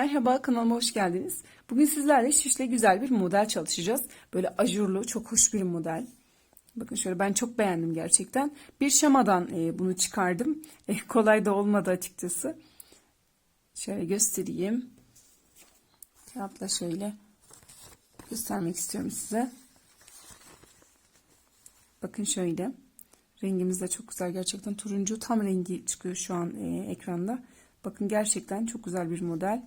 Merhaba kanalıma hoş geldiniz. Bugün sizlerle şişle güzel bir model çalışacağız. Böyle ajurlu çok hoş bir model. Bakın şöyle ben çok beğendim gerçekten. Bir şamadan e, bunu çıkardım. E, kolay da olmadı açıkçası. Şöyle göstereyim. Kağıtla şöyle göstermek istiyorum size. Bakın şöyle. Rengimiz de çok güzel gerçekten turuncu tam rengi çıkıyor şu an e, ekranda. Bakın gerçekten çok güzel bir model.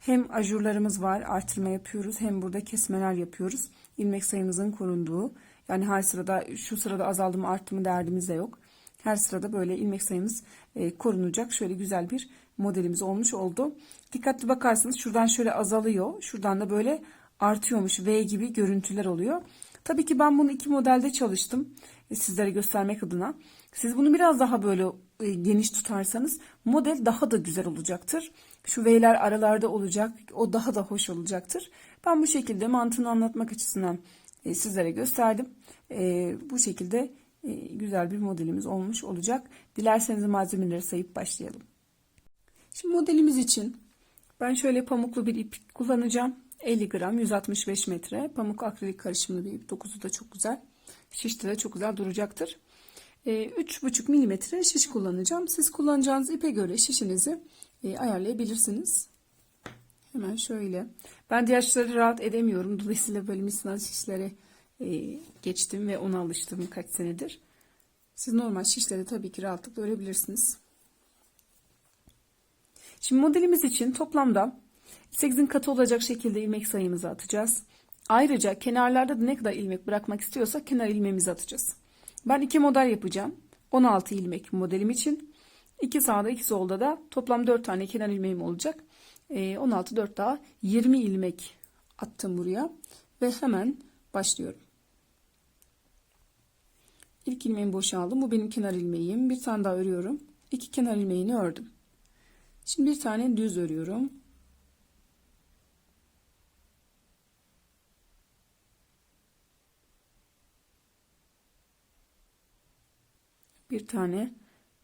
Hem ajurlarımız var artırma yapıyoruz hem burada kesmeler yapıyoruz. İlmek sayımızın korunduğu yani her sırada şu sırada azaldı mı arttı mı derdimiz de yok. Her sırada böyle ilmek sayımız e, korunacak şöyle güzel bir modelimiz olmuş oldu. Dikkatli bakarsanız şuradan şöyle azalıyor şuradan da böyle artıyormuş V gibi görüntüler oluyor. Tabii ki ben bunu iki modelde çalıştım e, sizlere göstermek adına. Siz bunu biraz daha böyle geniş tutarsanız model daha da güzel olacaktır. Şu V'ler aralarda olacak. O daha da hoş olacaktır. Ben bu şekilde mantığını anlatmak açısından e, sizlere gösterdim. E, bu şekilde güzel bir modelimiz olmuş olacak. Dilerseniz malzemeleri sayıp başlayalım. Şimdi modelimiz için ben şöyle pamuklu bir ip kullanacağım. 50 gram 165 metre pamuk akrilik karışımlı bir ip. Dokuzu da çok güzel. Şişte de çok güzel duracaktır. 3,5 milimetre şiş kullanacağım. Siz kullanacağınız ipe göre şişinizi e, ayarlayabilirsiniz. Hemen şöyle. Ben diğer şişleri rahat edemiyorum. Dolayısıyla böyle misina şişlere e, geçtim ve ona alıştım kaç senedir. Siz normal şişleri tabii ki rahatlıkla örebilirsiniz. Şimdi modelimiz için toplamda 8'in katı olacak şekilde ilmek sayımızı atacağız. Ayrıca kenarlarda da ne kadar ilmek bırakmak istiyorsak kenar ilmeğimizi atacağız. Ben iki model yapacağım. 16 ilmek modelim için. 2 sağda 2 solda da toplam 4 tane kenar ilmeğim olacak. 16 4 daha 20 ilmek attım buraya. Ve hemen başlıyorum. İlk ilmeğimi boşaldım. Bu benim kenar ilmeğim. Bir tane daha örüyorum. İki kenar ilmeğini ördüm. Şimdi bir tane düz örüyorum. Bir tane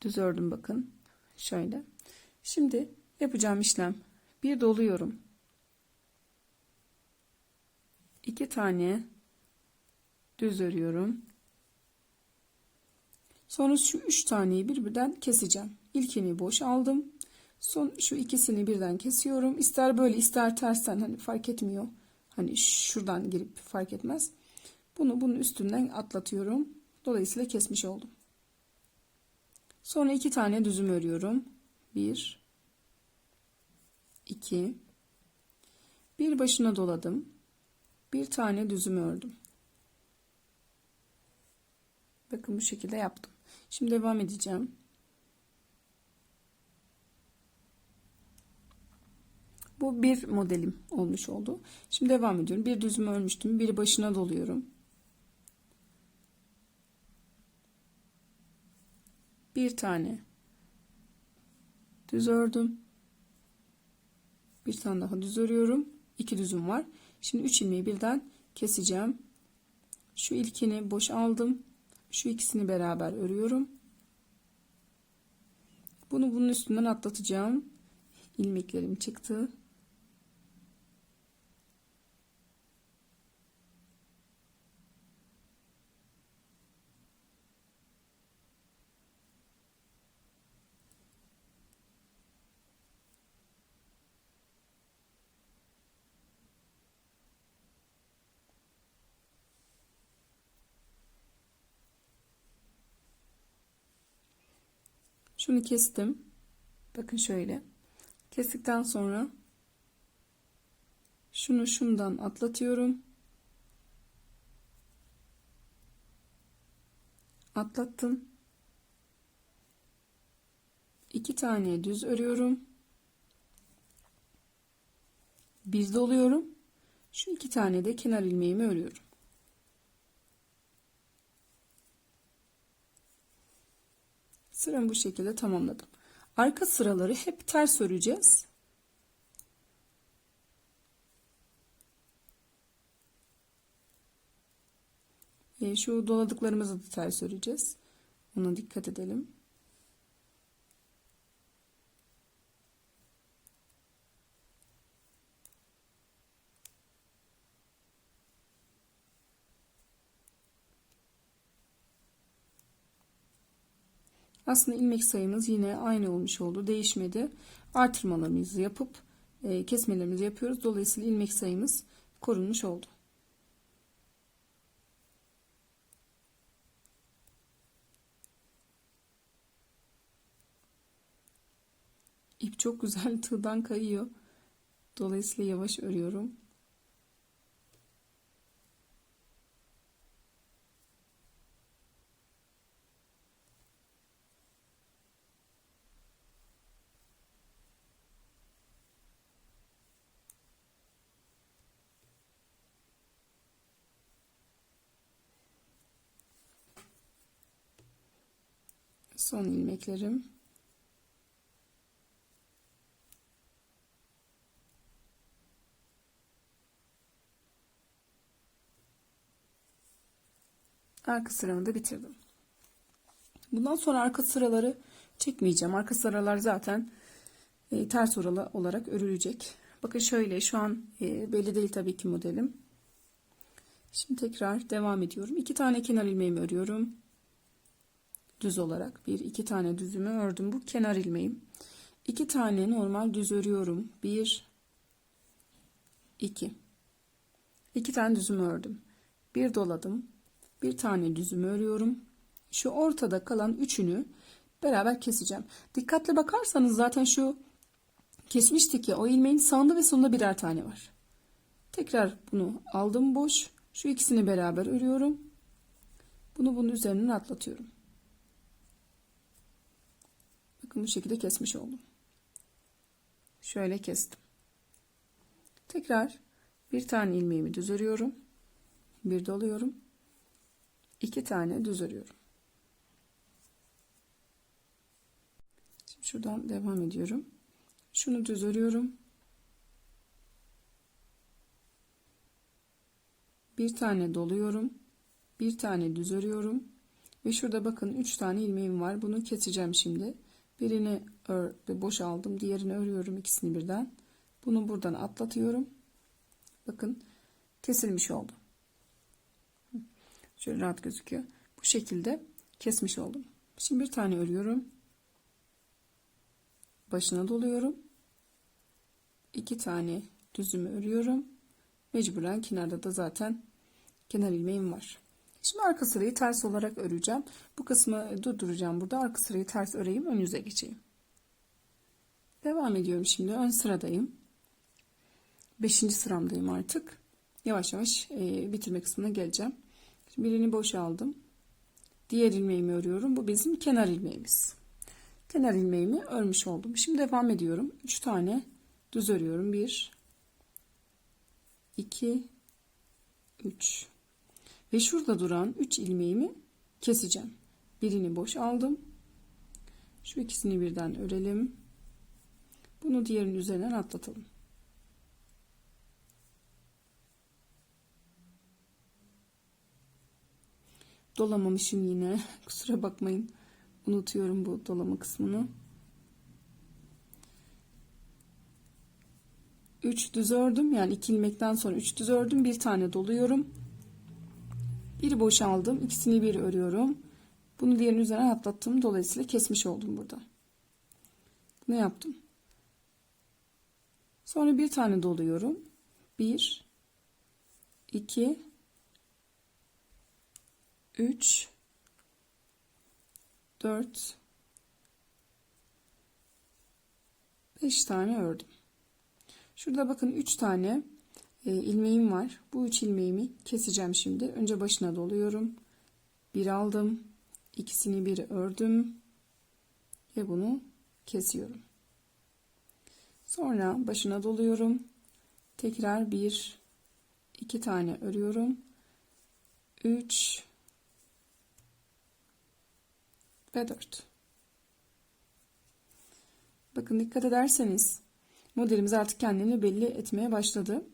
düz ördüm bakın. Şöyle. Şimdi yapacağım işlem. Bir doluyorum. İki tane düz örüyorum. Sonra şu üç taneyi birbirinden keseceğim. İlkini boş aldım. Son şu ikisini birden kesiyorum. İster böyle ister tersten hani fark etmiyor. Hani şuradan girip fark etmez. Bunu bunun üstünden atlatıyorum. Dolayısıyla kesmiş oldum Sonra iki tane düzüm örüyorum. Bir, iki, bir başına doladım. Bir tane düzüm ördüm. Bakın bu şekilde yaptım. Şimdi devam edeceğim. Bu bir modelim olmuş oldu. Şimdi devam ediyorum. Bir düzüm örmüştüm. Bir başına doluyorum. Bir tane. Düz ördüm. Bir tane daha düz örüyorum. İki düzüm var. Şimdi üç ilmeği birden keseceğim. Şu ilkini boş aldım. Şu ikisini beraber örüyorum. Bunu bunun üstünden atlatacağım. İlmeklerim çıktı Şunu kestim. Bakın şöyle. Kestikten sonra şunu şundan atlatıyorum. Atlattım. İki tane düz örüyorum. Bir doluyorum. Şu iki tane de kenar ilmeğimi örüyorum. Sıramı bu şekilde tamamladım. Arka sıraları hep ters öreceğiz. E, şu doladıklarımızı da ters öreceğiz. Ona dikkat edelim. Aslında ilmek sayımız yine aynı olmuş oldu. Değişmedi. Artırmalarımızı yapıp e, kesmelerimizi yapıyoruz. Dolayısıyla ilmek sayımız korunmuş oldu. İp çok güzel tığdan kayıyor. Dolayısıyla yavaş örüyorum. Son ilmeklerim. Arka sıramı da bitirdim. Bundan sonra arka sıraları çekmeyeceğim. Arka sıralar zaten e, ters oralı olarak örülecek. Bakın şöyle şu an e, belli değil tabii ki modelim. Şimdi tekrar devam ediyorum. İki tane kenar ilmeğimi örüyorum. Düz olarak bir iki tane düzümü ördüm. Bu kenar ilmeğim. İki tane normal düz örüyorum. Bir, iki. İki tane düzümü ördüm. Bir doladım. Bir tane düzümü örüyorum. Şu ortada kalan üçünü beraber keseceğim. Dikkatli bakarsanız zaten şu kesmiştik ya o ilmeğin sağında ve sonunda birer tane var. Tekrar bunu aldım boş. Şu ikisini beraber örüyorum. Bunu bunun üzerinden atlatıyorum. Bakın bu şekilde kesmiş oldum. Şöyle kestim. Tekrar bir tane ilmeğimi düz örüyorum. Bir doluyorum. iki tane düz örüyorum. Şimdi şuradan devam ediyorum. Şunu düz örüyorum. Bir tane doluyorum. Bir tane düz örüyorum. Ve şurada bakın 3 tane ilmeğim var. Bunu keseceğim şimdi. Birini ör, boş aldım. Diğerini örüyorum ikisini birden. Bunu buradan atlatıyorum. Bakın kesilmiş oldu. Şöyle rahat gözüküyor. Bu şekilde kesmiş oldum. Şimdi bir tane örüyorum. Başına doluyorum. iki tane düzümü örüyorum. Mecburen kenarda da zaten kenar ilmeğim var. Şimdi arka sırayı ters olarak öreceğim. Bu kısmı durduracağım burada. Arka sırayı ters öreyim. Ön yüze geçeyim. Devam ediyorum şimdi. Ön sıradayım. Beşinci sıramdayım artık. Yavaş yavaş e, bitirme kısmına geleceğim. Şimdi birini boş aldım. Diğer ilmeğimi örüyorum. Bu bizim kenar ilmeğimiz. Kenar ilmeğimi örmüş oldum. Şimdi devam ediyorum. 3 tane düz örüyorum. 1 2 3 ve şurada duran 3 ilmeğimi keseceğim. Birini boş aldım. Şu ikisini birden örelim. Bunu diğerinin üzerinden atlatalım. Dolamamışım yine. Kusura bakmayın. Unutuyorum bu dolama kısmını. 3 düz ördüm. Yani 2 ilmekten sonra 3 düz ördüm. Bir tane doluyorum. Bir boşaldım. ikisini bir örüyorum. Bunu diğerinin üzerine atlattım. Dolayısıyla kesmiş oldum burada. Bunu yaptım. Sonra bir tane doluyorum. Bir, iki, üç, dört, beş tane ördüm. Şurada bakın üç tane ilmeğim var. Bu üç ilmeğimi keseceğim şimdi. Önce başına doluyorum. Bir aldım. ikisini bir ördüm. Ve bunu kesiyorum. Sonra başına doluyorum. Tekrar bir, iki tane örüyorum. Üç ve dört. Bakın dikkat ederseniz modelimiz artık kendini belli etmeye başladı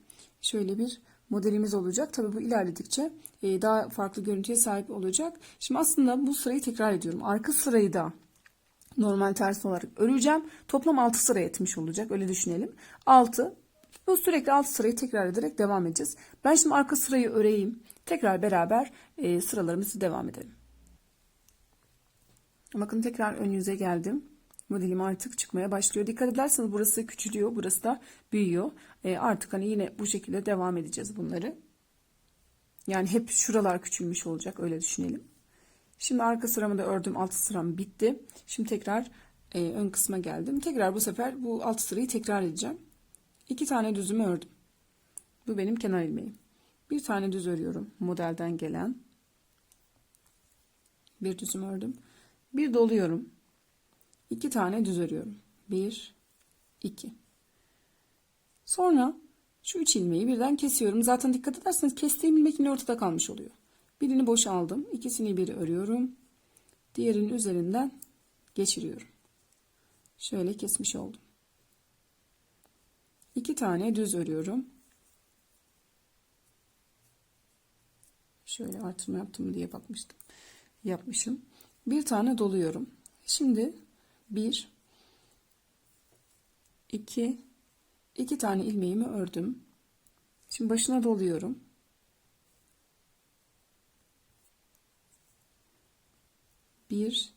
şöyle bir modelimiz olacak. Tabii bu ilerledikçe e, daha farklı görüntüye sahip olacak. Şimdi aslında bu sırayı tekrar ediyorum. Arka sırayı da normal ters olarak öreceğim. Toplam 6 sıra etmiş olacak. Öyle düşünelim. 6 bu sürekli 6 sırayı tekrar ederek devam edeceğiz. Ben şimdi arka sırayı öreyim. Tekrar beraber e, sıralarımızı devam edelim. Bakın tekrar ön yüze geldim. Modelim artık çıkmaya başlıyor. Dikkat ederseniz burası küçülüyor. Burası da büyüyor. E, artık hani yine bu şekilde devam edeceğiz bunları. Yani hep şuralar küçülmüş olacak. Öyle düşünelim. Şimdi arka sıramı da ördüm. Alt sıram bitti. Şimdi tekrar e, ön kısma geldim. Tekrar bu sefer bu alt sırayı tekrar edeceğim. İki tane düzümü ördüm. Bu benim kenar ilmeğim. Bir tane düz örüyorum. Modelden gelen. Bir düzüm ördüm. Bir doluyorum. İki tane düz örüyorum. Bir, iki. Sonra şu üç ilmeği birden kesiyorum. Zaten dikkat ederseniz kestiğim ilmek yine ortada kalmış oluyor. Birini boş aldım. İkisini bir örüyorum. Diğerinin üzerinden geçiriyorum. Şöyle kesmiş oldum. İki tane düz örüyorum. Şöyle artırma yaptım diye bakmıştım. Yapmışım. Bir tane doluyorum. Şimdi bir, iki, iki tane ilmeğimi ördüm. Şimdi başına doluyorum. Bir,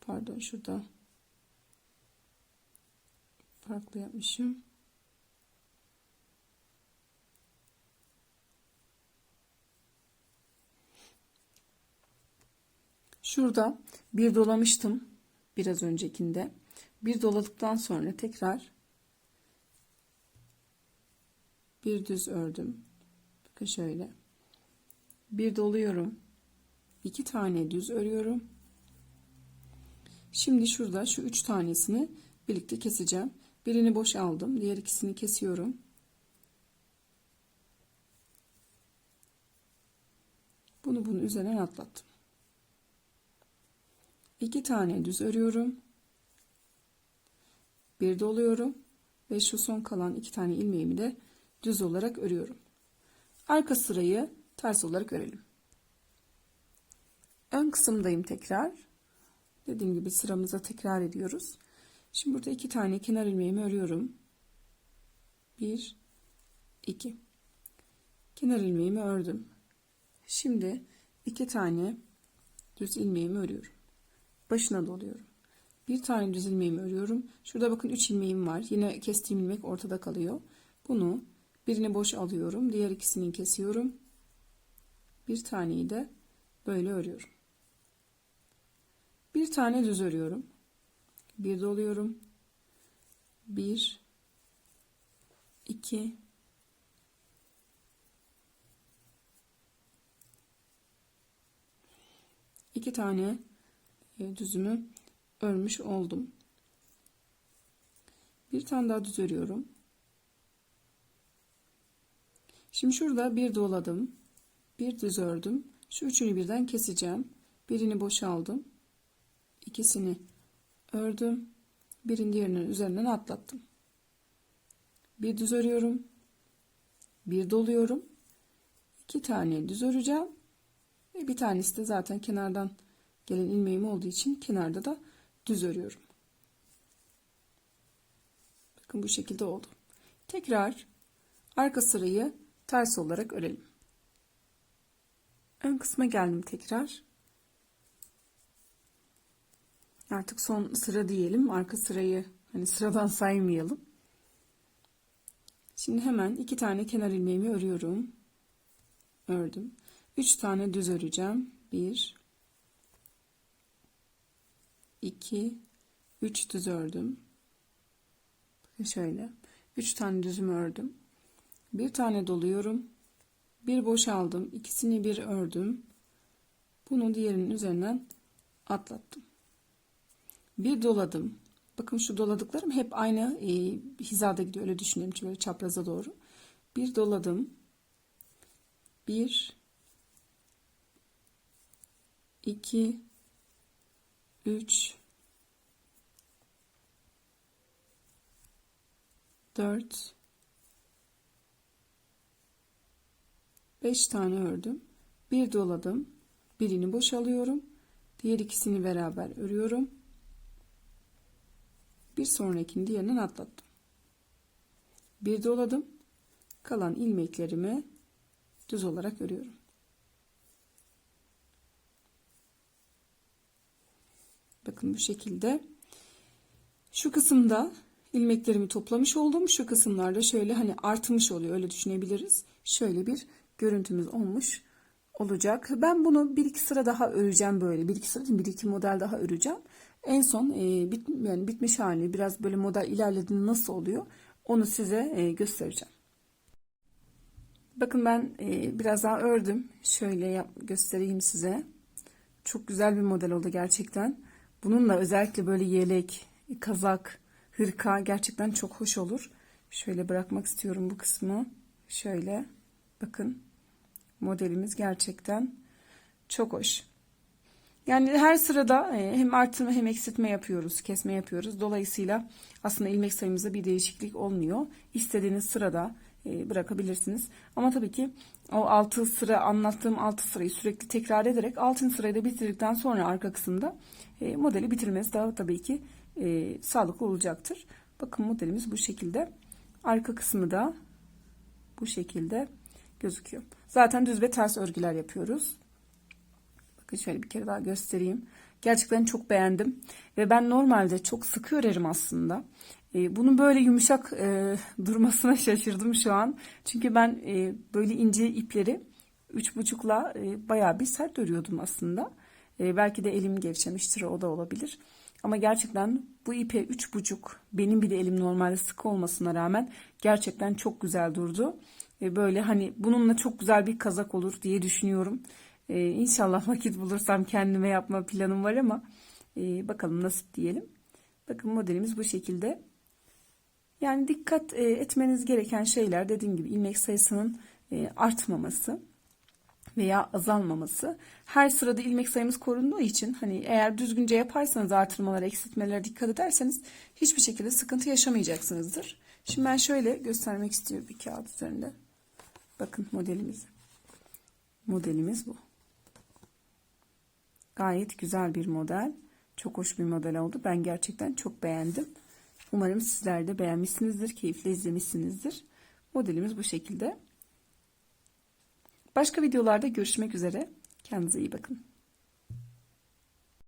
pardon şurada farklı yapmışım. Şurada bir dolamıştım biraz öncekinde. Bir doladıktan sonra tekrar bir düz ördüm. Bakın şöyle. Bir doluyorum. iki tane düz örüyorum. Şimdi şurada şu üç tanesini birlikte keseceğim. Birini boş aldım. Diğer ikisini kesiyorum. Bunu bunun üzerine atlattım. İki tane düz örüyorum. Bir doluyorum ve şu son kalan iki tane ilmeğimi de düz olarak örüyorum. Arka sırayı ters olarak örelim. Ön kısımdayım tekrar. Dediğim gibi sıramıza tekrar ediyoruz. Şimdi burada iki tane kenar ilmeğimi örüyorum. Bir, iki. Kenar ilmeğimi ördüm. Şimdi iki tane düz ilmeğimi örüyorum. Başına doluyorum. Bir tane düz ilmeğimi örüyorum. Şurada bakın üç ilmeğim var. Yine kestiğim ilmek ortada kalıyor. Bunu birini boş alıyorum. Diğer ikisini kesiyorum. Bir taneyi de böyle örüyorum. Bir tane düz örüyorum. Bir doluyorum. Bir, iki, iki tane düzümü örmüş oldum. Bir tane daha düz örüyorum. Şimdi şurada bir doladım. Bir düz ördüm. Şu üçünü birden keseceğim. Birini boşaldım. İkisini ördüm. Birini diğerinin üzerinden atlattım. Bir düz örüyorum. Bir doluyorum. İki tane düz öreceğim. Ve bir tanesi de zaten kenardan gelen ilmeğim olduğu için kenarda da düz örüyorum. Bakın bu şekilde oldu. Tekrar arka sırayı ters olarak örelim. Ön kısma geldim tekrar. Artık son sıra diyelim. Arka sırayı hani sıradan saymayalım. Şimdi hemen iki tane kenar ilmeğimi örüyorum. Ördüm. Üç tane düz öreceğim. Bir, 2 3 düz ördüm. Bakın şöyle 3 tane düzümü ördüm. Bir tane doluyorum. Bir boşaldım. İkisini bir ördüm. Bunu diğerinin üzerinden atlattım. Bir doladım. Bakın şu doladıklarım hep aynı e, hizada gidiyor. Öyle düşünelim ki böyle çapraza doğru. Bir doladım. Bir, iki, 3 4 5 tane ördüm. Bir doladım. Birini boşalıyorum. Diğer ikisini beraber örüyorum. Bir sonrakini diğerinden atlattım. Bir doladım. Kalan ilmeklerimi düz olarak örüyorum. Bakın bu şekilde. Şu kısımda ilmeklerimi toplamış oldum. Şu kısımlarda şöyle hani artmış oluyor öyle düşünebiliriz. Şöyle bir görüntümüz olmuş olacak. Ben bunu bir iki sıra daha öreceğim böyle. Bir iki sıra değil, bir iki model daha öreceğim. En son e, bit, yani bitmiş hali biraz böyle model ilerlediğinde nasıl oluyor onu size e, göstereceğim. Bakın ben e, biraz daha ördüm. Şöyle yap, göstereyim size. Çok güzel bir model oldu gerçekten. Bununla özellikle böyle yelek, kazak, hırka gerçekten çok hoş olur. Şöyle bırakmak istiyorum bu kısmı. Şöyle bakın modelimiz gerçekten çok hoş. Yani her sırada e, hem artırma hem eksiltme yapıyoruz, kesme yapıyoruz. Dolayısıyla aslında ilmek sayımızda bir değişiklik olmuyor. İstediğiniz sırada bırakabilirsiniz. Ama tabii ki o 6 sıra anlattığım 6 sırayı sürekli tekrar ederek 6. sırayı da bitirdikten sonra arka kısımda e, modeli bitirmesi daha tabii ki sağlıklı olacaktır. Bakın modelimiz bu şekilde. Arka kısmı da bu şekilde gözüküyor. Zaten düz ve ters örgüler yapıyoruz. Bakın şöyle bir kere daha göstereyim. Gerçekten çok beğendim. Ve ben normalde çok sıkı örerim aslında. E, bunun böyle yumuşak e, durmasına şaşırdım şu an. Çünkü ben e, böyle ince ipleri üç buçukla e, bayağı bir sert örüyordum aslında. E, belki de elim gevşemiştir o da olabilir. Ama gerçekten bu ipe üç buçuk benim bir de elim normalde sık olmasına rağmen gerçekten çok güzel durdu. E, böyle hani bununla çok güzel bir kazak olur diye düşünüyorum. Ee, inşallah vakit bulursam kendime yapma planım var ama e, bakalım nasip diyelim. Bakın modelimiz bu şekilde. Yani dikkat e, etmeniz gereken şeyler dediğim gibi ilmek sayısının e, artmaması veya azalmaması. Her sırada ilmek sayımız korunduğu için hani eğer düzgünce yaparsanız artırmalar, eksiltmelere dikkat ederseniz hiçbir şekilde sıkıntı yaşamayacaksınızdır. Şimdi ben şöyle göstermek istiyorum bir kağıt üzerinde. Bakın modelimiz. Modelimiz bu. Gayet güzel bir model. Çok hoş bir model oldu. Ben gerçekten çok beğendim. Umarım sizler de beğenmişsinizdir, keyifle izlemişsinizdir. Modelimiz bu şekilde. Başka videolarda görüşmek üzere. Kendinize iyi bakın.